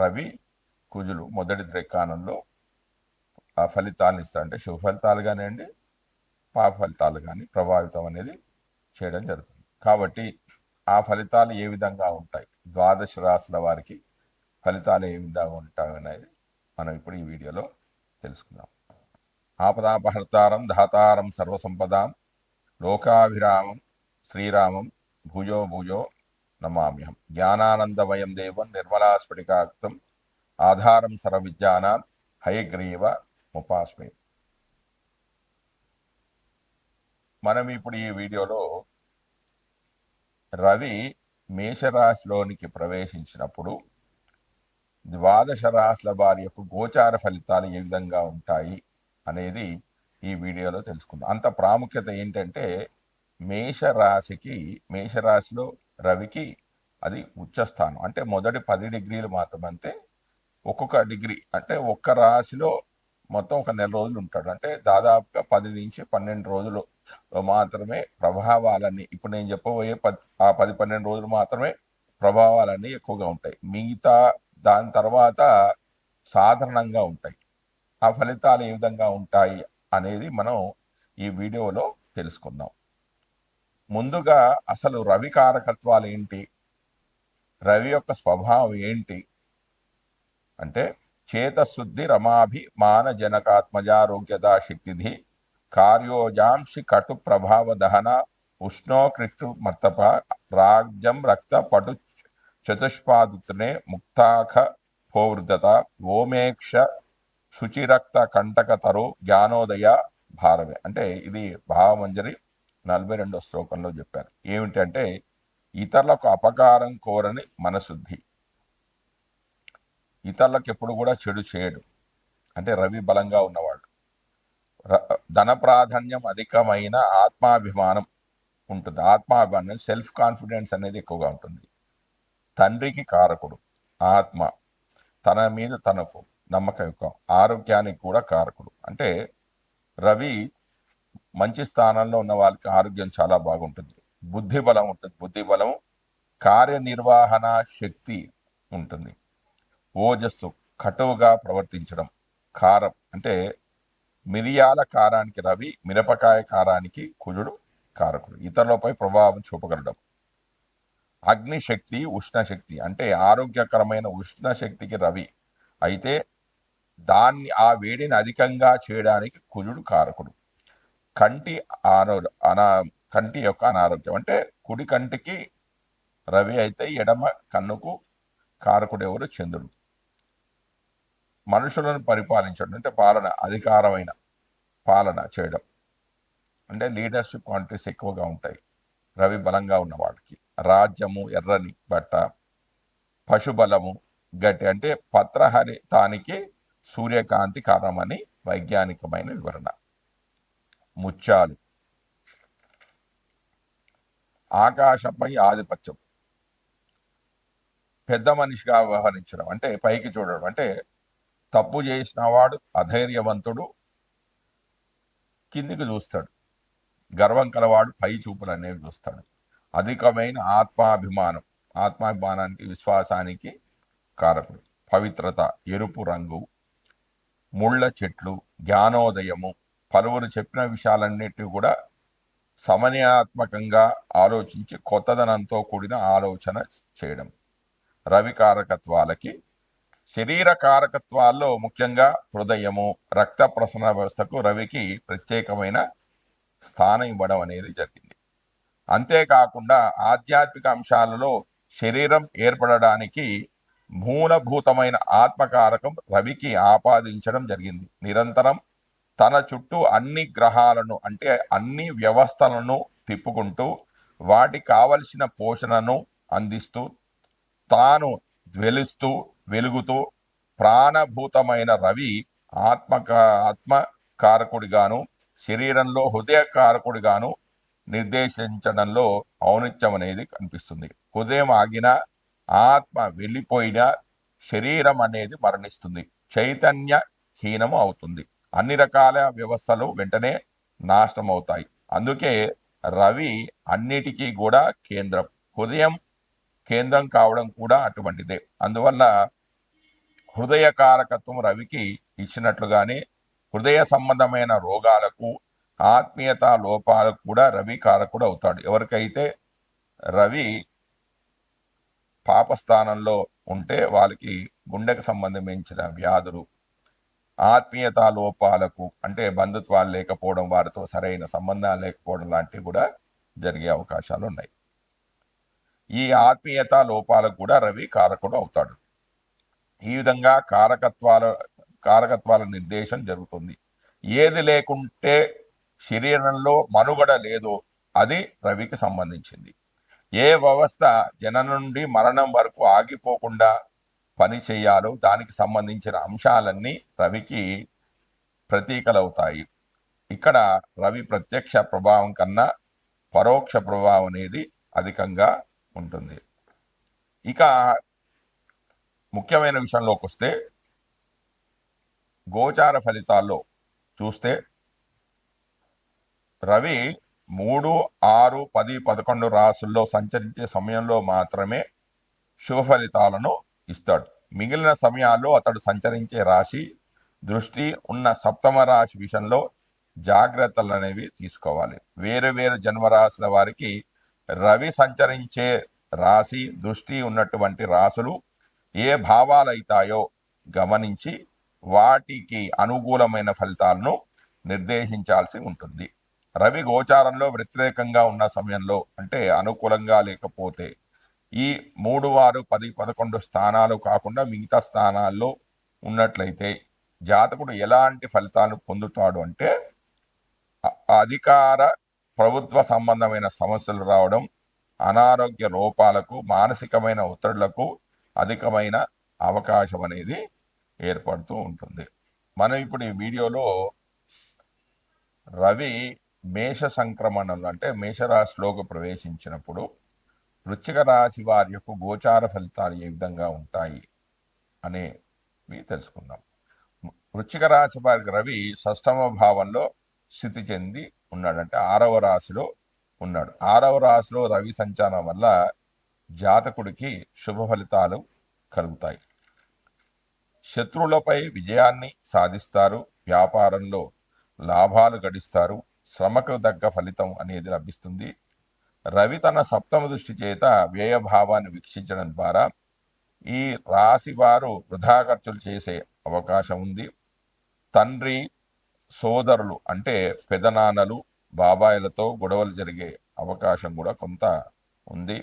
రవి కుజులు మొదటి ద్రెక్కానంలో ఆ ఫలితాలను ఇస్తారు అంటే శుభ ఫలితాలు కానివ్వండి పాప ఫలితాలు కానీ ప్రభావితం అనేది చేయడం జరుగుతుంది. కాబట్టి ఆ ఫలితాలు ఏ విధంగా ఉంటాయి? ద్వాదశ రాశుల వారికి ఫలితాలు ఏ విధంగా ఉంటాయి అనేది మనం ఇప్పుడు ఈ వీడియోలో తెలుసుకుందాం. ఆపదాపహర్తారం ధాతారం సర్వసంపదాం లోకాభిరామం శ్రీరామం భుజో భుజో నమామ్యహం జ్ఞానానందమయం దేవం నిర్మలాస్ఫటికాక్తం ఆధారం సర్వవిద్యానాం హయగ్రీవ ముపాస్మి. మనం ఇప్పుడు ఈ వీడియోలో రవి మేషరాశిలోనికి ప్రవేశించినప్పుడు ద్వాదశ రాశుల వారి యొక్క గోచార ఫలితాలు ఏ విధంగా ఉంటాయి అనేది ఈ వీడియోలో తెలుసుకుందాం. అంత ప్రాముఖ్యత ఏంటంటే మేషరాశికి మేషరాశిలో రవికి అది ఉచ్చస్థానం అంటే మొదటి పది డిగ్రీలు మాత్రమంతే అంటే ఒక్కొక్క డిగ్రీ అంటే ఒక్క రాశిలో మొత్తం ఒక నెల రోజులు ఉంటాడు. అంటే దాదాపుగా పది నుంచి పన్నెండు రోజులు మాత్రమే ప్రభావాలన్నీ ఇప్పుడు నేను చెప్పబోయే పది ఆ పది పన్నెండు రోజులు మాత్రమే ప్రభావాలన్నీ ఎక్కువగా ఉంటాయి. మిగతా దాని తర్వాత సాధారణంగా ఉంటాయి. ఆ ఫలితాలు ఏ విధంగా ఉంటాయి అనేది మనం ఈ వీడియోలో తెలుసుకుందాం. ముందుగా అసలు రవి కారకత్వాలు ఏంటి? రవి యొక్క స్వభావం ఏంటి? అంటే చేతశుద్ధి రమాభి మానజనకాత్మజారోగ్యదా శక్తిధి కార్యోజాంసి కటు ప్రభావ దహన ఉష్ణోకృష్టు మర్తప రాజ్యం రక్త పటు చతుష్పాదుతనే ముక్తాఖ భోవృద్ధత ఓమేక్ష శుచిరక్త కంటక తరు జ్ఞానోదయ భారవే అంటే ఇది భావమంజరి నలభై రెండో శ్లోకంలో చెప్పారు. ఏమిటంటే ఇతరులకు అపకారం కోరని మనశుద్ధి. ఇతరులకు ఎప్పుడు కూడా చెడు చేయడు. అంటే రవి బలంగా ఉన్నవాడు. ధన ప్రాధాన్యం అధికమైన ఆత్మాభిమానం ఉంటుంది. ఆత్మాభిమానం సెల్ఫ్ కాన్ఫిడెన్స్ అనేది ఎక్కువగా ఉంటుంది. తండ్రికి కారకుడు ఆత్మ. తన మీద తనకు నమ్మకం ఎక్కువ. ఆరోగ్యానికి కూడా కారకుడు. అంటే రవి మంచి స్థానంలో ఉన్న వాళ్ళకి ఆరోగ్యం చాలా బాగుంటుంది. బుద్ధి బలం ఉంటుంది. బుద్ధి బలం కార్యనిర్వహణ శక్తి ఉంటుంది. ఓజస్సు కటువుగా ప్రవర్తించడం. కారం అంటే మిరియాల కారానికి రవి మిరపకాయ కారానికి కుజుడు కారకుడు. ఇతరులపై ప్రభావం చూపగలడం. అగ్నిశక్తి ఉష్ణశక్తి అంటే ఆరోగ్యకరమైన ఉష్ణశక్తికి రవి. అయితే దాన్ని ఆ వేడిని అధికంగా చేయడానికి కుజుడు కారకుడు. కంటి ఆరో అనా కంటి యొక్క అనారోగ్యం. అంటే కుడి కంటికి రవి అయితే ఎడమ కన్నుకు కారకుడు ఎవరు? చంద్రుడు. మనుషులను పరిపాలించడం అంటే పాలన అధికారమైన పాలన చేయడం. అంటే లీడర్షిప్ క్వాంటిటీస్ ఎక్కువగా ఉంటాయి. రవి బలంగా ఉన్న రాజ్యము ఎర్రని బట్ట పశుబలము గట్టి అంటే పత్రహరితానికి సూర్యకాంతి కారణమని వైజ్ఞానికమైన వివరణ. ముత్యాలు. ఆకాశంపై ఆధిపత్యం. పెద్ద మనిషిగా వ్యవహరించడం. అంటే పైకి చూడడం. అంటే తప్పు చేసిన వాడు అధైర్యవంతుడు కిందికి చూస్తాడు. గర్వం కలవాడు పై చూపులు అనేవి చూస్తాడు. అధికమైన ఆత్మాభిమానం. ఆత్మాభిమానానికి విశ్వాసానికి కారకుడు. పవిత్రత ఎరుపు రంగు ముళ్ళ చెట్లు జ్ఞానోదయము పలువురు చెప్పిన విషయాలన్నిటి కూడా సమన్యాత్మకంగా ఆలోచించి కొత్తదనంతో కూడిన ఆలోచన చేయడం. రవి కారకత్వాలకి శరీర కారకత్వాల్లో ముఖ్యంగా హృదయము రక్త ప్రసరణ వ్యవస్థకు రవికి ప్రత్యేకమైన స్థానం ఇవ్వడం అనేది జరిగింది. అంతేకాకుండా ఆధ్యాత్మిక అంశాలలో శరీరం ఏర్పడడానికి మూలభూతమైన ఆత్మకారకం రవికి ఆపాదించడం జరిగింది. నిరంతరం తన చుట్టూ అన్ని గ్రహాలను అంటే అన్ని వ్యవస్థలను తిప్పుకుంటూ వాటికి కావలసిన పోషణను అందిస్తూ తాను జ్వలిస్తూ వెలుగుతూ ప్రాణభూతమైన రవి ఆత్మక ఆత్మకారకుడిగాను శరీరంలో హృదయ కారకుడిగాను నిర్దేశించడంలో ఔనిత్యం అనేది కనిపిస్తుంది. హృదయం ఆగిన ఆత్మ వెళ్ళిపోయిన శరీరం అనేది మరణిస్తుంది. చైతన్య హీనము అవుతుంది. అన్ని రకాల వ్యవస్థలు వెంటనే నాశనం అవుతాయి అందుకే రవి అన్నిటికీ కూడా కేంద్రం. హృదయం కేంద్రం కావడం కూడా అటువంటిదే. అందువల్ల హృదయ కారకత్వం రవికి ఇచ్చినట్లుగానే హృదయ సంబంధమైన రోగాలకు ఆత్మీయత లోపాలకు కూడా రవి కారకుడు అవుతాడు. ఎవరికైతే రవి పాపస్థానంలో ఉంటే వాళ్ళకి గుండెకు సంబంధించిన వ్యాధులు ఆత్మీయత లోపాలకు అంటే బంధుత్వాలు లేకపోవడం వారితో సరైన సంబంధాలు లేకపోవడం లాంటివి కూడా జరిగే అవకాశాలు ఉన్నాయి. ఈ ఆత్మీయత లోపాలకు కూడా రవి కారకుడు అవుతాడు. ఈ విధంగా కారకత్వాల కారకత్వాల నిర్దేశం జరుగుతుంది. ఏది లేకుంటే శరీరంలో మనుగడ లేదో అది రవికి సంబంధించింది. ఏ వ్యవస్థ జనం నుండి మరణం వరకు ఆగిపోకుండా పని చేయాలో దానికి సంబంధించిన అంశాలన్నీ రవికి ప్రతీకలవుతాయి. ఇక్కడ రవి ప్రత్యక్ష ప్రభావం కన్నా పరోక్ష ప్రభావం అనేది అధికంగా ఉంటుంది. ఇక ముఖ్యమైన విషయంలోకి వస్తే గోచార ఫలితాల్లో చూస్తే రవి మూడు ఆరు పది పదకొండు రాసుల్లో సంచరించే సమయంలో మాత్రమే శుభ ఫలితాలను ఇస్తాడు. మిగిలిన సమయాల్లో అతడు సంచరించే రాశి దృష్టి ఉన్న సప్తమ రాశి విషయంలో జాగ్రత్తలు అనేవి తీసుకోవాలి. వేరు వేరు జన్మరాశుల వారికి రవి సంచరించే రాశి దృష్టి ఉన్నటువంటి రాసులు ఏ భావాలు అవుతాయో గమనించి వాటికి అనుకూలమైన ఫలితాలను నిర్దేశించాల్సి ఉంటుంది. రవి గోచారంలో వ్యతిరేకంగా ఉన్న సమయంలో అంటే అనుకూలంగా లేకపోతే ఈ మూడు వారు పది పదకొండు స్థానాలు కాకుండా మిగతా స్థానాల్లో ఉన్నట్లయితే జాతకుడు ఎలాంటి ఫలితాలు పొందుతాడు అంటే అధికార ప్రభుత్వ సంబంధమైన సమస్యలు రావడం అనారోగ్య లోపాలకు మానసికమైన ఒత్తిడులకు అధికమైన అవకాశం అనేది ఏర్పడుతూ ఉంటుంది. మనం ఇప్పుడు ఈ వీడియోలో రవి మేష సంక్రమణంలో అంటే మేషరాశిలోకి ప్రవేశించినప్పుడు వృశ్చిక రాశి వారి యొక్క గోచార ఫలితాలు ఏ విధంగా ఉంటాయి అనేవి తెలుసుకుందాం. వృశ్చిక రాశి వారికి రవి షష్టమ భావంలో స్థితి చెంది ఉన్నాడు అంటే ఆరవ రాశిలో ఉన్నాడు. ఆరవ రాశిలో రవి సంచారం వల్ల జాతకుడికి శుభ ఫలితాలు కలుగుతాయి. శత్రువులపై విజయాన్ని సాధిస్తారు వ్యాపారంలో లాభాలు గడిస్తారు శ్రమకు తగ్గ ఫలితం అనేది లభిస్తుంది. రవి తన సప్తమ దృష్టి చేత వ్యయభావాన్ని వీక్షించడం ద్వారా ఈ రాశి వారు వృధా ఖర్చులు చేసే అవకాశం ఉంది. తండ్రి సోదరులు అంటే పెదనాన్నలు బాబాయిలతో గొడవలు జరిగే అవకాశం కూడా కొంత ఉంది.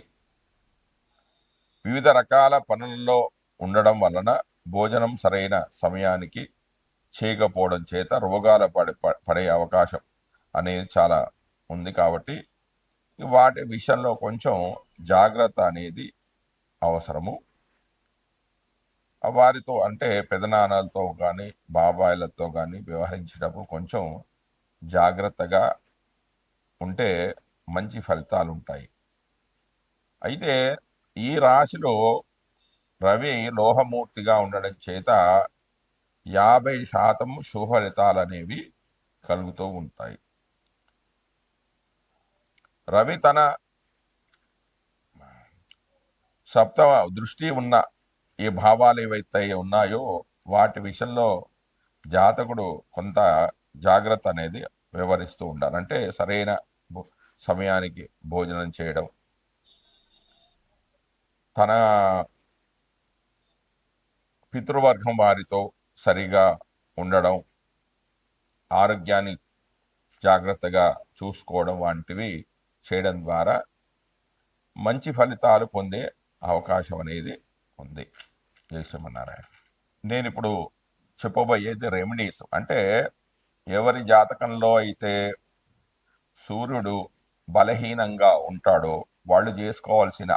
వివిధ రకాల పనులలో ఉండడం వలన భోజనం సరైన సమయానికి చేయకపోవడం చేత రోగాల పడే పడే అవకాశం అనేది చాలా ఉంది కాబట్టి వాటి విషయంలో కొంచెం జాగ్రత్త అనేది అవసరము. వారితో అంటే పెదనాన్నలతో కానీ బాబాయిలతో కానీ వ్యవహరించేటప్పుడు కొంచెం జాగ్రత్తగా ఉంటే మంచి ఫలితాలు ఉంటాయి అయితే ఈ రాశిలో రవి లోహమూర్తిగా ఉండడం చేత యాభై శాతం శుభ ఫలితాలు అనేవి కలుగుతూ ఉంటాయి. రవి తన సప్తమ దృష్టి ఉన్న ఈ భావాలు ఏవైతే ఉన్నాయో వాటి విషయంలో జాతకుడు కొంత జాగ్రత్త అనేది వివరిస్తూ ఉండాలి. అంటే సరైన భో- సమయానికి భోజనం చేయడం. తన పితృవర్గం వారితో సరిగా ఉండడం. ఆరోగ్యాన్ని జాగ్రత్తగా చూసుకోవడం వంటివి చేయడం ద్వారా మంచి ఫలితాలు పొందే అవకాశం అనేది ఉంది. జై శ్రీమన్నారాయణ. నేను ఇప్పుడు చెప్పబోయేది రెమెడీస్ అంటే ఎవరి జాతకంలో అయితే సూర్యుడు బలహీనంగా ఉంటాడో వాళ్ళు చేసుకోవాల్సిన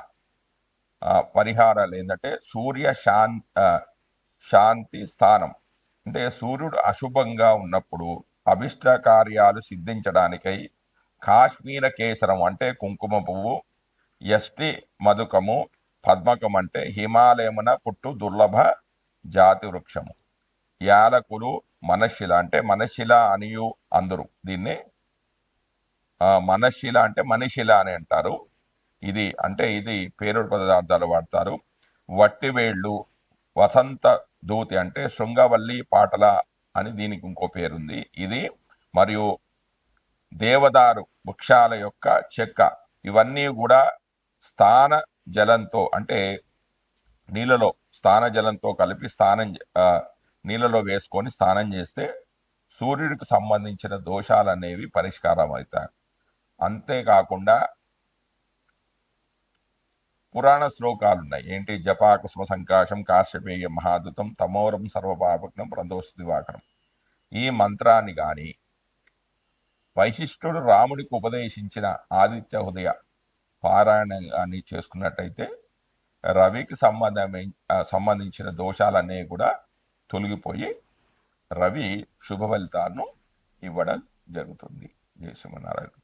పరిహారాలు ఏంటంటే సూర్య శాన్ శాంతి స్థానం. అంటే సూర్యుడు అశుభంగా ఉన్నప్పుడు అభిష్ట కార్యాలు సిద్ధించడానికై కాశ్మీర కేసరం అంటే కుంకుమ పువ్వు ఎస్టి మధుకము పద్మకం అంటే హిమాలయమున పుట్టు దుర్లభ జాతి వృక్షము. యాలకులు మనశిల అంటే మనశిల అనియు అందరు. దీన్ని ఆ, మనశిల అంటే మనిషిల అని అంటారు. ఇది అంటే ఇది పేరుడు పదార్థాలు వాడతారు. వట్టివేళ్ళు వసంత దూతి అంటే శృంగవల్లి పాటల అని దీనికి ఇంకో పేరుంది. ఇది మరియు దేవదారు వృక్షాల యొక్క చెక్క. ఇవన్నీ కూడా స్థాన జలంతో అంటే నీళ్ళలో స్నాన జలంతో కలిపి స్నానం నీళ్ళలో వేసుకొని స్నానం చేస్తే సూర్యుడికి సంబంధించిన దోషాలు అనేవి పరిష్కారం అవుతాయి అంతేకాకుండా పురాణ శ్లోకాలు ఉన్నాయి ఏంటి? జపాకుస్మ సంకాశం కాశ్యపేయ మహాదుతం తమోరం సర్వపాపగ్నం ప్రదోష దివాకరం. ఈ మంత్రాన్ని కానీ వైశిష్ఠుడు రాముడికి ఉపదేశించిన ఆదిత్య హృదయ పారాయణాన్ని చేసుకున్నట్టయితే రవికి సంబంధమై సంబంధించిన దోషాలన్నీ కూడా తొలగిపోయి రవి శుభ ఫలితాలను ఇవ్వడం జరుగుతుంది. జయ శ్రీమన్నారాయణ.